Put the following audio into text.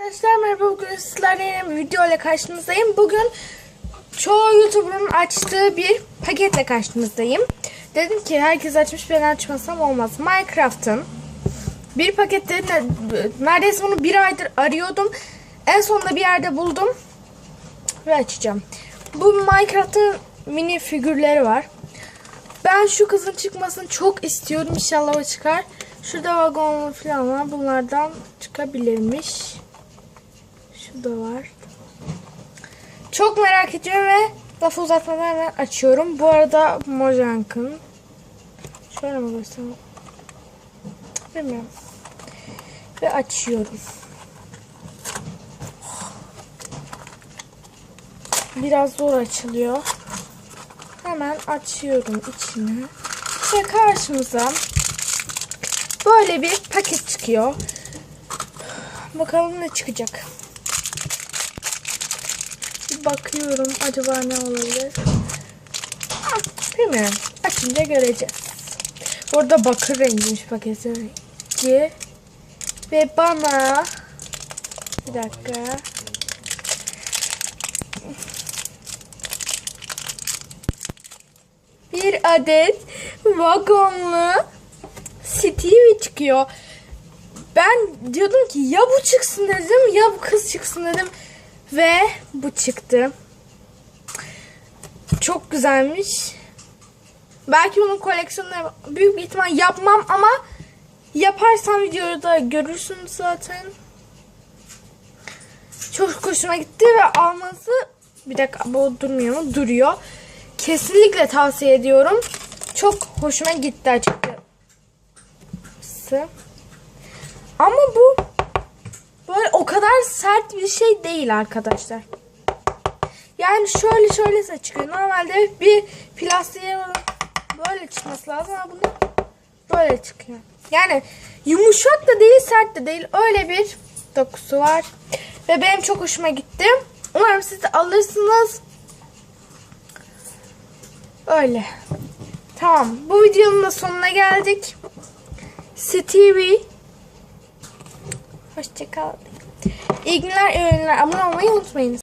Arkadaşlar merhaba bugün sizlerle yeni bir video ile karşınızdayım. Bugün çoğu YouTuber'ın açtığı bir paketle karşınızdayım. Dedim ki herkes açmış ben açmasam olmaz. Minecraft'ın bir pakette ne- neredeyse bunu bir aydır arıyordum. En sonunda bir yerde buldum ve açacağım. Bu Minecraft'ın mini figürleri var. Ben şu kızın çıkmasını çok istiyorum. İnşallah o çıkar. Şurada vagon falan var. Bunlardan çıkabilirmiş. Şurada var. Çok merak ediyorum ve lafı uzatmadan açıyorum. Bu arada Mojank'ın şöyle mi göstereyim? Bilmiyorum. Ve açıyorum. Biraz zor açılıyor. Hemen açıyorum içini. Ve karşımıza böyle bir paket çıkıyor. Bakalım ne çıkacak. Bakıyorum acaba ne olabilir. Ah, Bilmiyorum. Açınca göreceğiz. Burada bakır rengiymiş paketin rengi. Ve bana bir dakika. Bir adet vagonlu Stevie çıkıyor. Ben diyordum ki ya bu çıksın dedim ya bu kız çıksın dedim. Ve bu çıktı. Çok güzelmiş. Belki bunun koleksiyonunu büyük bir ihtimal yapmam ama yaparsam videoda görürsünüz zaten. Çok hoşuma gitti ve alması bir dakika bu durmuyor mu? Duruyor. Kesinlikle tavsiye ediyorum. Çok hoşuma gitti açıkçası. Ama bu kadar sert bir şey değil arkadaşlar. Yani şöyle şöyle çıkıyor. Normalde bir plastiğe böyle çıkması lazım ama bunu böyle çıkıyor. Yani yumuşak da değil sert de değil. Öyle bir dokusu var. Ve benim çok hoşuma gitti. Umarım siz de alırsınız. Öyle. Tamam. Bu videonun da sonuna geldik. Stevie. Hoşçakalın. İyi günler, iyi oyunlar. Abone olmayı unutmayın.